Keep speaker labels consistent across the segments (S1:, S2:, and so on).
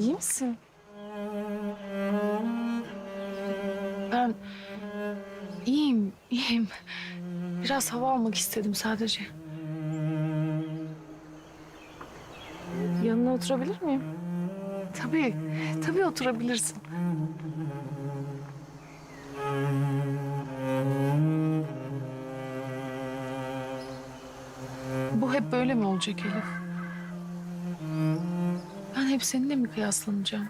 S1: İyi misin? Ben iyiyim, iyiyim. Biraz hava almak istedim sadece. Yanına oturabilir miyim? Tabii, tabii oturabilirsin. Bu hep böyle mi olacak Elif? Hep seninle mi kıyaslanacağım?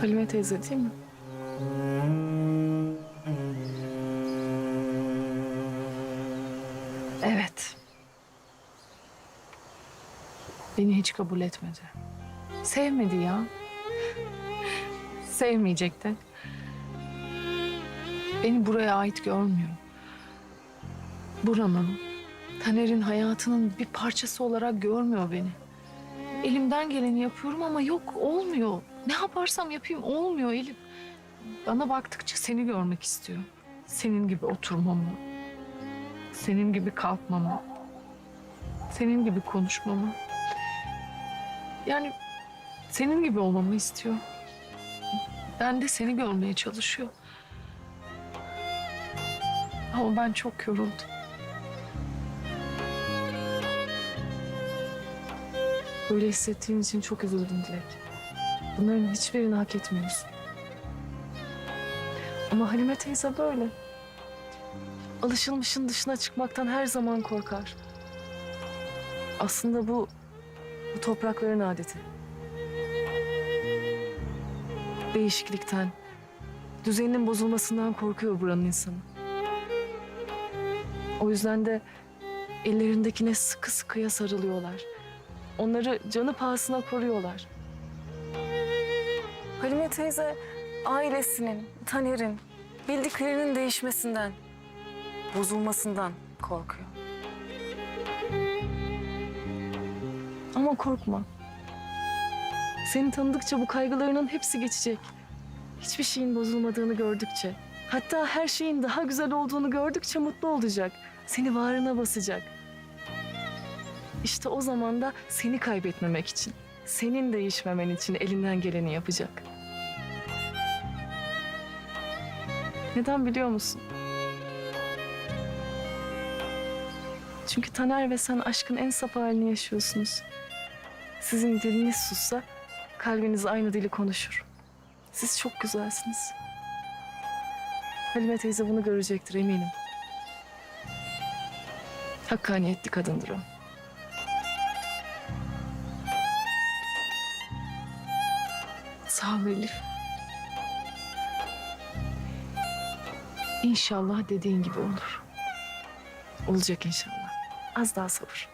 S1: Halime teyze değil mi? Evet. Beni hiç kabul etmedi. Sevmedi ya. Sevmeyecek de. Beni buraya ait görmüyor. Buranın, Taner'in hayatının bir parçası olarak görmüyor beni. Elimden geleni yapıyorum ama yok olmuyor. Ne yaparsam yapayım olmuyor Elif. Bana baktıkça seni görmek istiyor. Senin gibi oturmamı, senin gibi kalkmamı, senin gibi konuşmamı. Yani senin gibi olmamı istiyor. Ben de seni görmeye çalışıyor. Ama ben çok yoruldum. Böyle hissettiğin için çok üzüldüm Dilek. Bunların hiçbirini hak etmiyorsun. Ama Halime teyze böyle. Alışılmışın dışına çıkmaktan her zaman korkar. Aslında bu, bu toprakların adeti. Değişiklikten, düzeninin bozulmasından korkuyor buranın insanı. O yüzden de ellerindekine sıkı sıkıya sarılıyorlar. Onları canı pahasına koruyorlar. Halime teyze ailesinin, Taner'in, bildiklerinin değişmesinden, bozulmasından korkuyor. Ama korkma. Seni tanıdıkça bu kaygılarının hepsi geçecek. Hiçbir şeyin bozulmadığını gördükçe, hatta her şeyin daha güzel olduğunu gördükçe mutlu olacak. Seni bağrına basacak. İşte o zaman da seni kaybetmemek için, senin değişmemen için elinden geleni yapacak. Neden biliyor musun? Çünkü Taner ve sen aşkın en saf halini yaşıyorsunuz. Sizin diliniz sussa kalbiniz aynı dili konuşur. Siz çok güzelsiniz. Halime teyze bunu görecektir eminim. Hakkaniyetli kadındır o. Sağ ol Elif. İnşallah dediğin gibi olur. Olacak inşallah. Az daha sabır.